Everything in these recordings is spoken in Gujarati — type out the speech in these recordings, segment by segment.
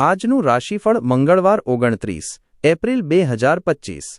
આજનું રાશિફળ મંગળવાર ઓગણત્રીસ, એપ્રિલ બે હજાર પચીસ.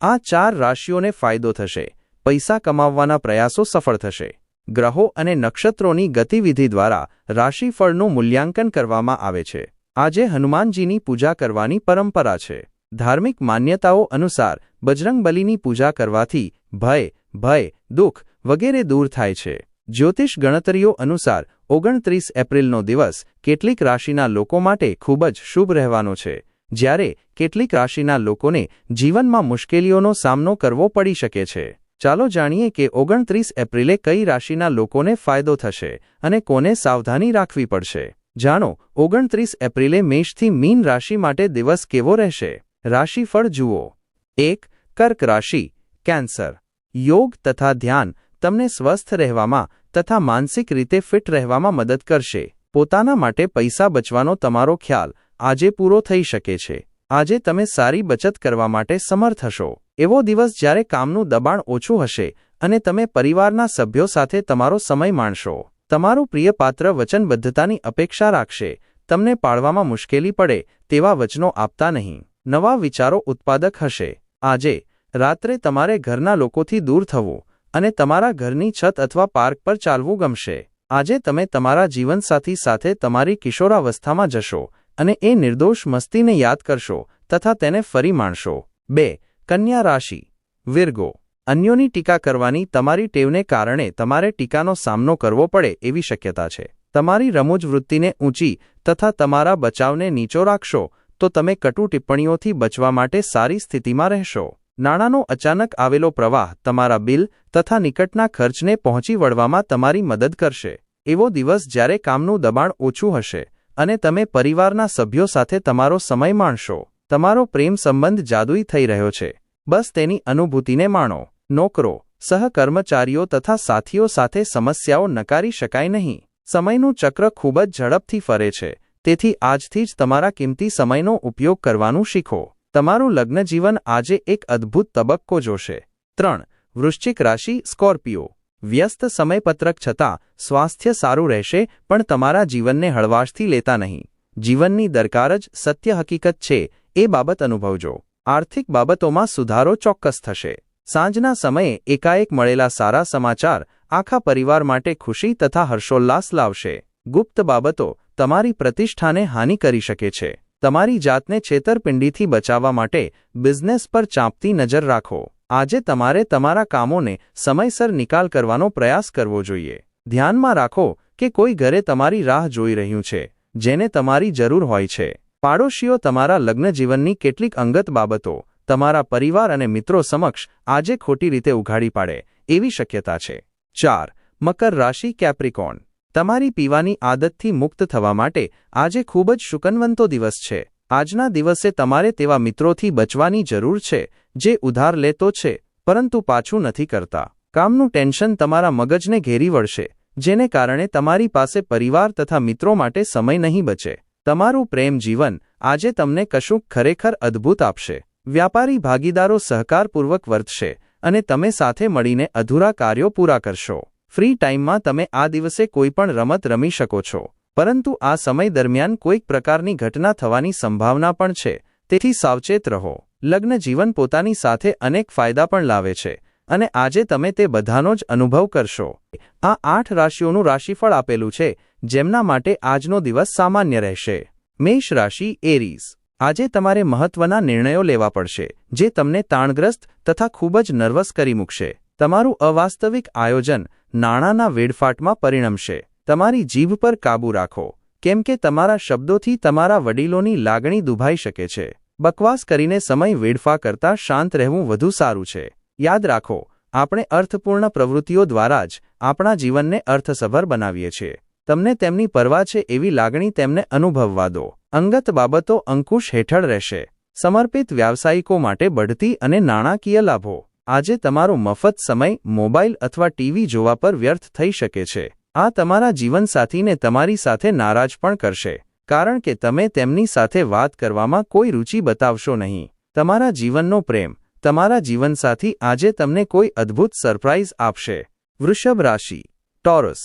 આ ચાર રાશિઓને ફાયદો થશે, પૈસા કમાવવાના પ્રયાસો સફળ થશે. ગ્રહો અને નક્ષત્રોની ગતિવિધિ દ્વારા રાશિફળનું મૂલ્યાંકન કરવામાં આવે છે. આજે હનુમાનજીની પૂજા કરવાની પરંપરા છે. ધાર્મિક માન્યતાઓ અનુસાર બજરંગબલીની પૂજા કરવાથી ભય ભય, દુઃખ વગેરે દૂર થાય છે. જ્યોતિષ ગણતરીઓ અનુસાર ઓગણત્રીસ એપ્રિલનો દિવસ કેટલીક રાશિના લોકો માટે ખૂબ જ શુભ રહેવાનો છે, જ્યારે કેટલીક રાશિના લોકોને જીવનમાં મુશ્કેલીઓનો સામનો કરવો પડી શકે છે. ચાલો જાણીએ કે ઓગણત્રીસ એપ્રિલે કઈ રાશિના લોકોને ફાયદો થશે અને કોને સાવધાની રાખવી પડશે. જાણો, ઓગણત્રીસ એપ્રિલે મેષથી મીન રાશિ માટે દિવસ કેવો રહેશે? રાશિફળ જુઓ. એક, કર્ક રાશિ, કેન્સર. યોગ તથા ધ્યાન તમને સ્વસ્થ રહેવામાં તથા માનસિક રીતે ફિટ રહેવામાં મદદ કરશે. પોતાના માટે પૈસા બચવાનો તમારો ખ્યાલ આજે પૂરો થઈ શકે છે. આજે તમે સારી બચત કરવા માટે સમર્થ હશો. એવો દિવસ જ્યારે કામનું દબાણ ઓછું હશે અને તમે પરિવારના સભ્યો સાથે તમારો સમય માણશો. તમારું પ્રિય પાત્ર વચનબદ્ધતાની અપેક્ષા રાખશે. તમને પાળવામાં મુશ્કેલી પડે તેવા વચનો આપતા નહીં. નવા વિચારો ઉત્પાદક હશે. આજે રાત્રે તમારે ઘરના લોકોથી દૂર થવું. અને તમારા ઘરની છત અથવા પાર્ક પર ચાલવું ગમશે. આજે તમે તમારા જીવનસાથી સાથે તમારી કિશોરાવસ્થામાં જશો અને એ નિર્દોષ મસ્તીને યાદ કરશો તથા તેને ફરી માણશો. બે, કન્યા રાશિ. વિર્ગો. અન્યોની ટીકા કરવાની તમારી ટેવને કારણે તમારે ટીકાનો સામનો કરવો પડે એવી શક્યતા છે. તમારી રમૂજ વૃત્તિને ઊંચી તથા તમારા બચાવને નીચો રાખશો તો તમે કટુ ટિપ્પણીઓથી બચવા માટે સારી સ્થિતિમાં રહેશો. નાણાંનો અચાનક આવેલો પ્રવાહ, તમારા બિલ તથા નિકટના ખર્ચને પહોંચી વળવામાં તમારી મદદ કરશે. એવો દિવસ જ્યારે કામનું દબાણ ઓછું હશે અને તમે પરિવારના સભ્યો સાથે તમારો સમય માણશો. તમારો પ્રેમ સંબંધ જાદુઈ થઈ રહ્યો છે. બસ તેની અનુભૂતિને માણો. નોકરો, સહકર્મચારીઓ તથા સાથીઓ સાથે સમસ્યાઓ નકારી શકાય નહીં. સમયનું ચક્ર ખૂબ જ ઝડપથી ફરે છે. તેથી આજથી જ તમારા કિંમતી સમયનો ઉપયોગ કરવાનું શીખો. તમારું લગ્ન જીવન આજે એક અદ્ભુત તબક્કો જોશે. ત્રણ, વૃશ્ચિક રાશિ, સ્કોર્પિયો. વ્યસ્ત સમયપત્રક છતાં, સ્વાસ્થ્ય સારું રહેશે, પણ તમારા જીવનને હળવાશથી લેતા નહીં. જીવનની દરકાર જ સત્ય હકીકત છે, એ બાબત અનુભવજો. આર્થિક બાબતોમાં સુધારો ચોક્કસ થશે. સાંજના સમયે એકાએક મળેલા સારા સમાચાર, આખા પરિવાર માટે ખુશી તથા હર્ષોલ્લાસ લાવશે. ગુપ્ત બાબતો તમારી પ્રતિષ્ઠાને હાનિ કરી શકે છે. તમારી જાતને છેતરપિંડીથી બચાવવા માટે બિઝનેસ પર ચાંપતી નજર રાખો. આજે તમારે તમારા કામોને સમયસર નિકાલ કરવાનો પ્રયાસ કરવો જોઈએ. ધ્યાનમાં રાખો કે કોઈ ઘરે તમારી રાહ જોઈ રહ્યું છે, જેને તમારી જરૂર હોય છે. પાડોશીઓ તમારા લગ્નજીવનની કેટલીક અંગત બાબતો, તમારા પરિવાર અને મિત્રો સમક્ષ આજે ખોટી રીતે ઉઘાડી પાડે, એવી શક્યતા છે. ચાર, મકર રાશિ કેપ્રિકોન. તમારી પીવાની આદતથી મુક્ત થવા માટે આજે ખૂબ જ શુકનવંતો દિવસ છે. આજના દિવસે તમારે તેવા મિત્રોથી બચવાની જરૂર છે, જે ઉધાર લેતો છે, પરંતુ પાછું નથી કરતા. કામનું ટેન્શન તમારા મગજને ઘેરી વળશે, જેને કારણે તમારી પાસે પરિવાર તથા મિત્રો માટે સમય નહીં બચે. તમારું પ્રેમ જીવન આજે તમને કશુંક ખરેખર અદ્ભુત આપશે. વ્યાપારી ભાગીદારો સહકારપૂર્વક વર્તશે અને તમે સાથે મળીને અધૂરા કાર્યો પૂરા કરશો. ફ્રી ટાઈમમાં તમે આ દિવસે કોઈ પણ રમત રમી શકો છો. પરંતુ આ સમય દરમિયાન કોઈક પ્રકારની ઘટના થવાની સંભાવના પણ છે. તેથી સાવચેત રહો. લગ્ન જીવન પોતાની સાથે અનેક ફાયદા પણ લાવે છે. અને આજે તમે તે બધાનો જ અનુભવ કરશો. આ આઠ રાશિઓનું રાશિફળ આપેલું છે, જેમના માટે આજનો દિવસ સામાન્ય રહેશે. મેષ રાશિ એરીઝ આજે તમારે મહત્વના નિર્ણયો લેવા પડશે, જે તમને તાણગ્રસ્ત તથા ખૂબ જ નર્વસ કરી મૂકશે. તમારું અવાસ્તવિક આયોજન નાણાંના વેડફાટમાં પરિણમશે. તમારી જીભ પર કાબૂ રાખો, કેમ કે તમારા શબ્દોથી તમારા વડીલોની લાગણી દુભાઈ શકે છે. બકવાસ કરીને સમય વેડફા કરતાં શાંત રહેવું વધુ સારું છે. યાદ રાખો, આપણે અર્થપૂર્ણ પ્રવૃત્તિઓ દ્વારા જ આપણા જીવનને અર્થસભર બનાવીએ છીએ. તમને તેમની પરવા છે એવી લાગણી તેમને અનુભવવા દો. અંગત બાબતો અંકુશ હેઠળ રહેશે. સમર્પિત વ્યાવસાયિકો માટે બઢતી અને નાણાકીય લાભો. આજે તમારો મફત સમય મોબાઈલ અથવા ટીવી જોવા પર વ્યર્થ થઈ શકે છે. આ તમારા જીવનસાથીને તમારી સાથે નારાજ પણ કરશે. કારણ કે તમે તેમની સાથે વાત કરવામાં કોઈ રુચિ બતાવશો નહીં. તમારા જીવનનો પ્રેમ, તમારા જીવનસાથી આજે તમને કોઈ અદ્ભુત સરપ્રાઇઝ આપશે. વૃષભ રાશિ, ટોરસ,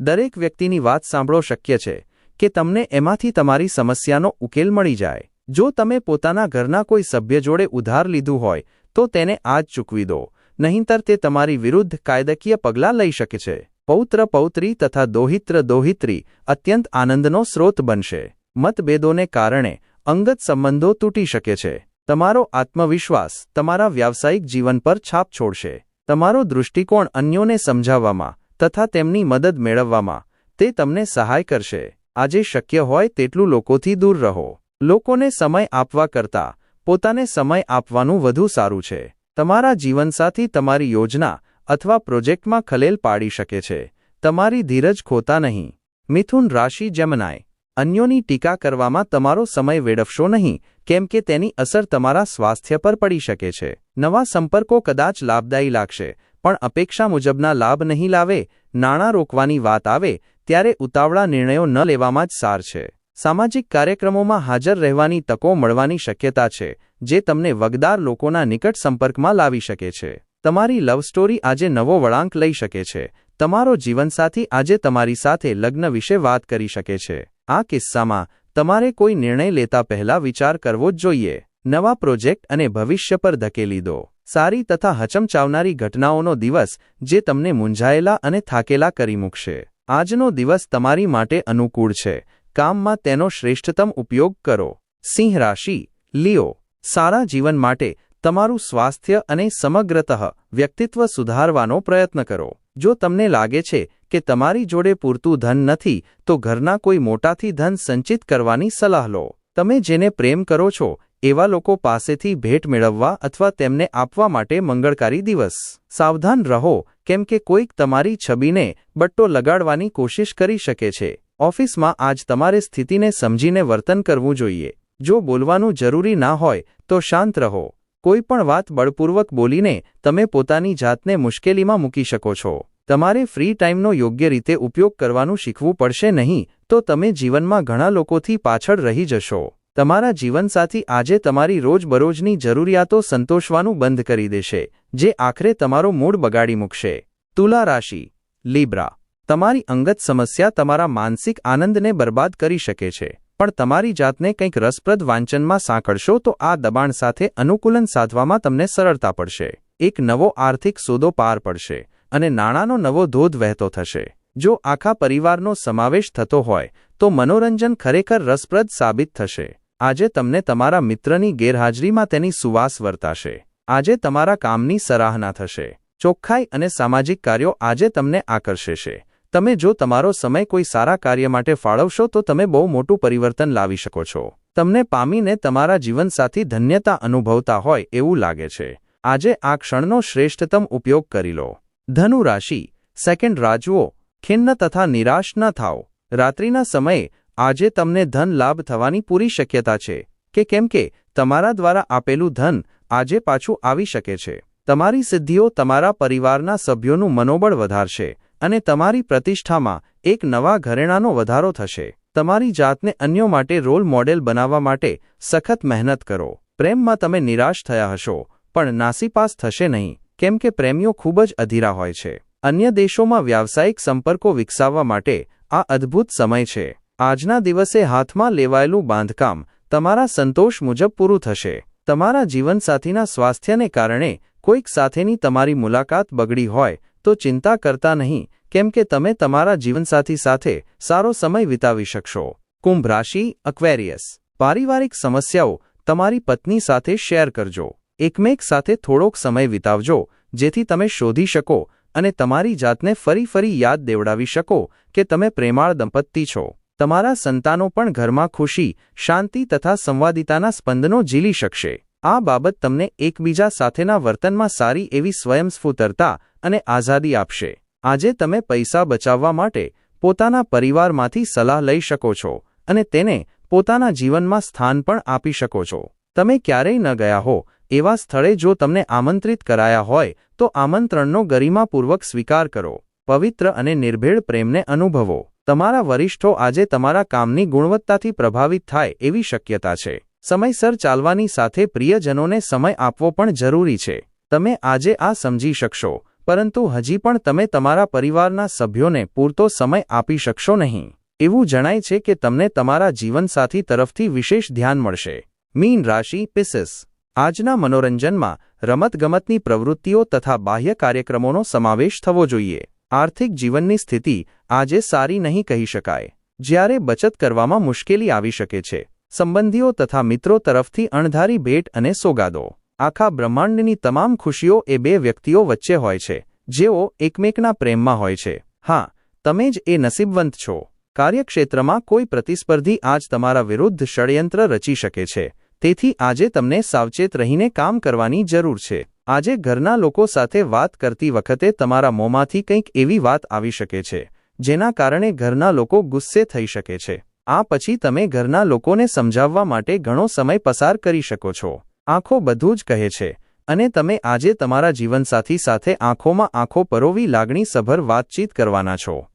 દરેક વ્યક્તિની વાત સાંભળો શક્ય છે કે તમને એમાંથી તમારી સમસ્યાનો ઉકેલ મળી જાય. જો તમે પોતાના ઘરના કોઈ સભ્ય જોડે ઉધાર લીધું હોય તો તેને આજ ચૂકવી દો. નહીંતર તે તમારી વિરુદ્ધ કાયદાકીય પગલાં લઈ શકે છે. પૌત્ર પૌત્રી તથા દોહિત્ર દોહિત્રી અત્યંત આનંદનો સ્રોત બનશે. મતભેદોને કારણે અંગત સંબંધો તૂટી શકે છે. તમારો આત્મવિશ્વાસ તમારા વ્યાવસાયિક જીવન પર છાપ છોડશે. તમારો દૃષ્ટિકોણ અન્યોને સમજાવવામાં તથા તેમની મદદ મેળવવામાં તે તમને સહાય કરશે. આજે શક્ય હોય તેટલું લોકોથી દૂર રહો. લોકોને સમય આપવા કરતાં પોતાને સમય આપવાનું વધુ સારું છે. તમારા જીવનસાથી તમારી યોજના અથવા પ્રોજેક્ટમાં ખલેલ પાડી શકે છે. તમારી ધીરજ ખોતા નહીં. મિથુન રાશિ જેમનાય અન્યોની ટીકા કરવામાં તમારો સમય વેડફશો નહીં, કેમ કે તેની અસર તમારા સ્વાસ્થ્ય પર પડી શકે છે. નવા સંપર્કો કદાચ લાભદાયી લાગશે, પણ અપેક્ષા મુજબના લાભ નહીં લાવે, નાણાં રોકવાની વાત આવે, ત્યારે ઉતાવળા નિર્ણયો ન લેવામાં જ સાર છે. સામાજિક કાર્યક્રમોમાં હાજર રહેવાની તકો મળવાની શક્યતા છે, જે તમને વગદાર લોકોના નિકટ સંપર્કમાં લાવી શકે છે. તમારી લવ સ્ટોરી આજે નવો વળાંક લઈ શકે છે. તમારો જીવનસાથી આજે તમારી સાથે લગ્ન વિશે વાત કરી શકે છે. આ કિસ્સામાં, તમારે કોઈ નિર્ણય લેતા પહેલા વિચાર કરવો જ જોઈએ. નવા પ્રોજેક્ટ અને ભવિષ્ય પર ધકેલી દો. સારી તથા હચમચાવનારી ઘટનાઓનો દિવસ, જે તમને મૂંઝાયેલા અને થાકેલા કરી મૂકશે. આજનો દિવસ તમારી માટે અનુકૂળ છે. કામમાં તેનો શ્રેષ્ઠતમ ઉપયોગ કરો. સિંહ રાશિ, લિયો, સારા જીવન માટે તમારું સ્વાસ્થ્ય અને સમગ્રતઃ વ્યક્તિત્વ સુધારવાનો પ્રયત્ન કરો. જો તમને લાગે છે કે તમારી જોડે પૂરતું ધન નથી, તો ઘરના કોઈ મોટાથી ધન સંચિત કરવાની સલાહ લો. તમે જેને પ્રેમ કરો છો, એવા લોકો પાસેથી ભેટ મેળવવા અથવા તેમને આપવા માટે મંગળકારી દિવસ. સાવધાન રહો, કેમ કે કોઈક તમારી છબીને બટ્ટો લગાડવાની કોશિશ કરી શકે છે. ઓફિસમાં આજ તમારે સ્થિતિને સમજીને વર્તન કરવું જોઈએ. જો બોલવાનું જરૂરી ના હોય, તો શાંત રહો. કોઈ પણ વાત બળપૂર્વક બોલીને તમે પોતાની જાતને મુશ્કેલીમાં મૂકી શકો છો. તમારે ફ્રી ટાઈમનો યોગ્ય રીતે ઉપયોગ કરવાનું શીખવું પડશે નહીં, તો તમે જીવનમાં ઘણા લોકોથી પાછળ રહી જશો. તમારા જીવનસાથી આજે તમારી રોજબરોજની જરૂરિયાતો સંતોષવાનું બંધ કરી દેશે, જે આખરે તમારો મૂડ બગાડી મૂકશે. તુલા રાશિ, લીબ્રા. તમારી અંગત સમસ્યા તમારા માનસિક આનંદને બરબાદ કરી શકે છે. પણ તમારી જાતને કંઈક રસપ્રદ વાંચનમાં સાંકળશો તો આ દબાણ સાથે અનુકૂલન સાધવામાં તમને સરળતા પડશે. એક નવો આર્થિક સોદો પાર પડશે અને નાણાંનો નવો ધોધ વહેતો થશે. જો આખા પરિવારનો સમાવેશ થતો હોય, તો મનોરંજન ખરેખર રસપ્રદ સાબિત થશે. આજે તમને તમારા મિત્રની ગેરહાજરીમાં તેની સુવાસ વર્તાશે. આજે તમારા કામની સરાહના થશે. ચોખ્ખાઈ અને સામાજિક કાર્યો આજે તમને આકર્ષેશે તમે જો તમારો સમય કોઈ સારા કાર્ય માટે ફાળવશો, તો તમે બહુ મોટું પરિવર્તન લાવી શકો છો. તમને પામીને તમારા જીવનસાથી ધન્યતા અનુભવતા હોય એવું લાગે છે. આજે આ ક્ષણનો શ્રેષ્ઠતમ ઉપયોગ કરી લો. ધનુ રાશિ સેકન્ડ રાજવો ખિન્ન તથા નિરાશ ન થાઓ. રાત્રિના સમયે આજે તમને ધન લાભ થવાની પૂરી શક્યતા છે. કે કેમ કે તમારા દ્વારા આપેલું ધન આજે પાછું આવી શકે છે. તમારી સિદ્ધિઓ તમારા પરિવારના સભ્યોનું મનોબળ વધારશે. અને તમારી પ્રતિષ્ઠામાં એક નવા ઘરેણાનો વધારો થશે. તમારી જાતને અન્યો માટે રોલ મોડેલ બનાવવા માટે સખત મહેનત કરો. પ્રેમમાં તમે નિરાશ થયા હશો, પણ નાસીપાસ થશે નહીં, કેમ કે પ્રેમીઓ ખૂબ જ અધીરા હોય છે. અન્ય દેશોમાં વ્યાવસાયિક સંપર્કો વિકસાવવા માટે આ અદ્ભુત સમય છે. આજના દિવસે હાથમાં લેવાયેલું બાંધકામ તમારા સંતોષ મુજબ પૂરું થશે. તમારા જીવનસાથીના સ્વાસ્થ્યને કારણે કોઈક સાથેની તમારી મુલાકાત બગડી હોય તો ચિંતા કરતા નહીં, કેમ કે તમે તમારા જીવનસાથી સાથે સારો સમય વિતાવી શકશો. કુંભ રાશિ અક્વેરિયસ પારિવારિક સમસ્યાઓ તમારી પત્ની સાથે શેર કરજો. એકમેક સાથે થોડોક સમય વિતાવજો, જેથી તમે શોધી શકો અને તમારી જાતને ફરી ફરી યાદ દેવડાવી શકો કે તમે પ્રેમાળ દંપતી છો. તમારા સંતાનો પણ ઘરમાં ખુશી, શાંતિ તથા સંવાદિતાના સ્પંદનો ઝીલી શકશે. આ બાબત તમને એકબીજા સાથેના વર્તનમાં સારી એવી સ્વયંસ્ફૂતરતા અને આઝાદી આપશે. આજે તમે પૈસા બચાવવા માટે પોતાના પરિવારમાંથી સલાહ લઈ શકો છો અને તેને પોતાના જીવનમાં સ્થાન પણ આપી શકો છો. તમે ક્યારેય ન ગયા હો એવા સ્થળે જો તમને આમંત્રિત કરાયા હોય તો આમંત્રણનો ગરિમાપૂર્વક સ્વીકાર કરો. પવિત્ર અને નિર્ભેળ પ્રેમને અનુભવો. તમારા વરિષ્ઠો આજે તમારા કામની ગુણવત્તાથી પ્રભાવિત થાય એવી શક્યતા છે. સમયસર ચાલવાની સાથે પ્રિયજનોને સમય આપવો પણ જરૂરી છે. તમે આજે આ સમજી શકશો, પરંતુ હજી પણ તમે તમારા પરિવારના સભ્યોને પૂરતો સમય આપી શકશો નહીં. એવું જણાય છે કે તમને તમારા જીવનસાથી તરફથી વિશેષ ધ્યાન મળશે. મીન રાશિ પિસિસ આજના મનોરંજનમાં રમતગમતની પ્રવૃત્તિઓ તથા બાહ્ય કાર્યક્રમોનો સમાવેશ થવો જોઈએ. આર્થિક જીવનની સ્થિતિ આજે સારી નહીં કહી શકાય. જ્યારે બચત કરવામાં મુશ્કેલી આવી શકે છે. સંબંધીઓ તથા મિત્રો તરફથી અણધારી ભેટ અને સોગાદો. આખા બ્રહ્માંડની તમામ ખુશીઓ એ બે વ્યક્તિઓ વચ્ચે હોય છે, જેઓ એકમેકના પ્રેમમાં હોય છે. હા, તમે જ એ નસીબવંત છો. કાર્યક્ષેત્રમાં કોઈ પ્રતિસ્પર્ધી આજ તમારા વિરુદ્ધ ષડયંત્ર રચી શકે છે. તેથી આજે તમને સાવચેત રહીને કામ કરવાની જરૂર છે. આજે ઘરના લોકો સાથે વાત કરતી વખતે તમારા મોંમાંથી કંઈક એવી વાત આવી શકે છે, જેના કારણે ઘરના લોકો ગુસ્સે થઈ શકે છે. આ પછી તમે ઘરના લોકોને સમજાવવા માટે ઘણો સમય પસાર કરી શકો છો. આંખો બધું જ કહે છે. અને તમે આજે તમારા જીવનસાથી સાથે આંખોમાં આંખો પરોવી લાગણીસભર વાતચીત કરવાના છો.